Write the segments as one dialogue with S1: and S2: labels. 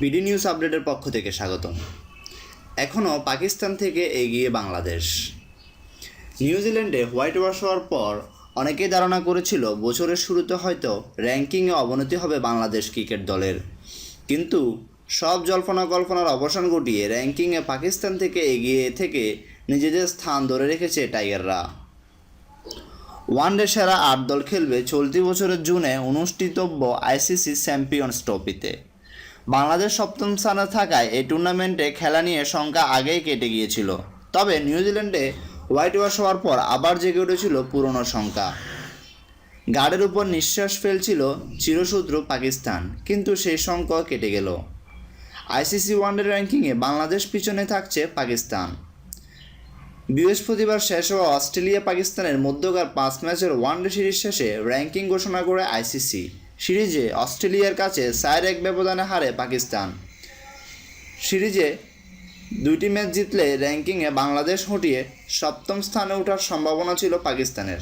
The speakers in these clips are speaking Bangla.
S1: বিডি নিউজ আপডেটের পক্ষ থেকে স্বাগতম। এখনও পাকিস্তান থেকে এগিয়ে বাংলাদেশ। নিউজিল্যান্ডে হোয়াইট ওয়াশ হওয়ার পর অনেকেই ধারণা করেছিল বছরের শুরুতে হয়তো র্যাঙ্কিংয়ে অবনতি হবে বাংলাদেশ ক্রিকেট দলের। কিন্তু সব জল্পনা কল্পনার অবসান ঘটিয়ে র্যাঙ্কিংয়ে পাকিস্তান থেকে এগিয়ে থেকে নিজেদের স্থান ধরে রেখেছে টাইগাররা। ওয়ানডে সেরা আট দল খেলবে চলতি বছরের জুনে অনুষ্ঠিতব্য আইসিসি চ্যাম্পিয়ন্স ট্রফিতে। বাংলাদেশ সপ্তম স্থানে থাকায় এই টুর্নামেন্টে খেলা নিয়ে শঙ্কা আগেই কেটে গিয়েছিল। তবে নিউজিল্যান্ডে হোয়াইট ওয়াশ হওয়ার পর আবার জেগে উঠেছিল পুরনো শঙ্কা। গার্ডের উপর নিঃশ্বাস ফেলছিল চিরশত্রু পাকিস্তান, কিন্তু সেই শঙ্কা কেটে গেল। আইসিসি ওয়ানডে র্যাঙ্কিংয়ে বাংলাদেশ পিছনে থাকছে পাকিস্তান। বৃহস্পতিবার শেষ হওয়া অস্ট্রেলিয়া পাকিস্তানের মধ্যকার পাঁচ ম্যাচের ওয়ানডে সিরিজ শেষে র্যাঙ্কিং ঘোষণা করে আইসিসি। সিরিজে অস্ট্রেলিয়ার কাছে চার এক ব্যবধানে হারে পাকিস্তান। সিরিজে দুইটি ম্যাচ জিতলে র্যাঙ্কিংয়ে বাংলাদেশ হটিয়ে সপ্তম স্থানে ওঠার সম্ভাবনা ছিল পাকিস্তানের।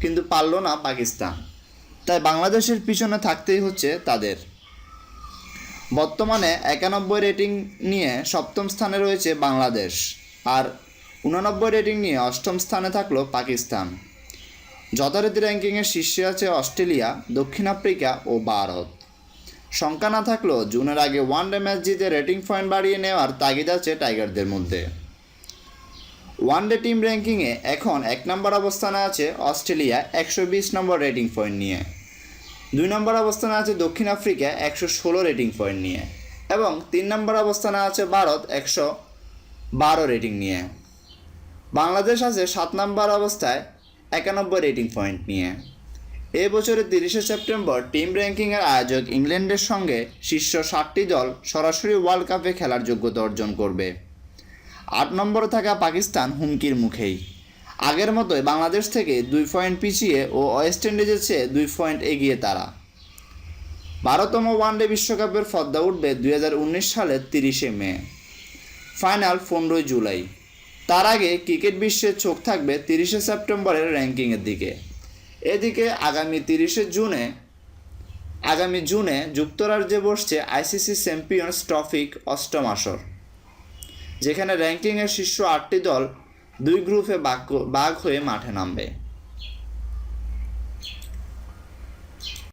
S1: কিন্তু পারল না পাকিস্তান। তাই বাংলাদেশের পিছনে থাকতেই হচ্ছে তাদের। বর্তমানে একানব্বই রেটিং নিয়ে সপ্তম স্থানে রয়েছে বাংলাদেশ। আর উননব্বই রেটিং নিয়ে অষ্টম স্থানে থাকল পাকিস্তান। যথারীতি র্যাঙ্কিংয়ে শীর্ষে আছে অস্ট্রেলিয়া, দক্ষিণ আফ্রিকা ও ভারত। শঙ্কা না থাকলেও জুনের আগে ওয়ানডে ম্যাচ জিতে রেটিং পয়েন্ট বাড়িয়ে নেওয়ার তাগিদ আছে টাইগারদের মধ্যে। ওয়ানডে টিম র্যাঙ্কিংয়ে এখন এক নম্বর অবস্থানে আছে অস্ট্রেলিয়া, একশো বিশ নম্বর রেটিং পয়েন্ট নিয়ে। দুই নম্বর অবস্থানে আছে দক্ষিণ আফ্রিকা, একশো ষোলো রেটিং পয়েন্ট নিয়ে। এবং তিন নম্বর অবস্থানে আছে ভারত, একশো বারো রেটিং নিয়ে। বাংলাদেশ আছে সাত নম্বর অবস্থায় একানব্বই রেটিং পয়েন্ট নিয়ে। এ বছরের তিরিশে সেপ্টেম্বর টিম র্যাঙ্কিংয়ের আয়োজক ইংল্যান্ডের সঙ্গে শীর্ষ ষাটটি দল সরাসরি ওয়ার্ল্ড কাপে খেলার যোগ্যতা অর্জন করবে। আট নম্বরে থাকা পাকিস্তান হুমকির মুখেই। আগের মতোই বাংলাদেশ থেকে দুই পয়েন্ট পিছিয়ে ও ওয়েস্ট ইন্ডিজের চেয়ে দুই পয়েন্ট এগিয়ে তারা। বারোতম ওয়ানডে বিশ্বকাপের ফদ্দা উঠবে দুই হাজার উনিশ সালের তিরিশে মে। ফাইনাল পনেরোই জুলাই। তার আগে ক্রিকেট বিশ্বের চোখ থাকবে তিরিশে সেপ্টেম্বরের র্যাঙ্কিংয়ের দিকে। এদিকে আগামী তিরিশে জুনে, আগামী জুনে যুক্তরাজ্যে বসছে আইসিসি চ্যাম্পিয়ন্স ট্রফিক অষ্টম আসর, যেখানে র্যাঙ্কিংয়ের শীর্ষ আটটি দল দুই গ্রুপে বাক বাঘ হয়ে মাঠে নামবে।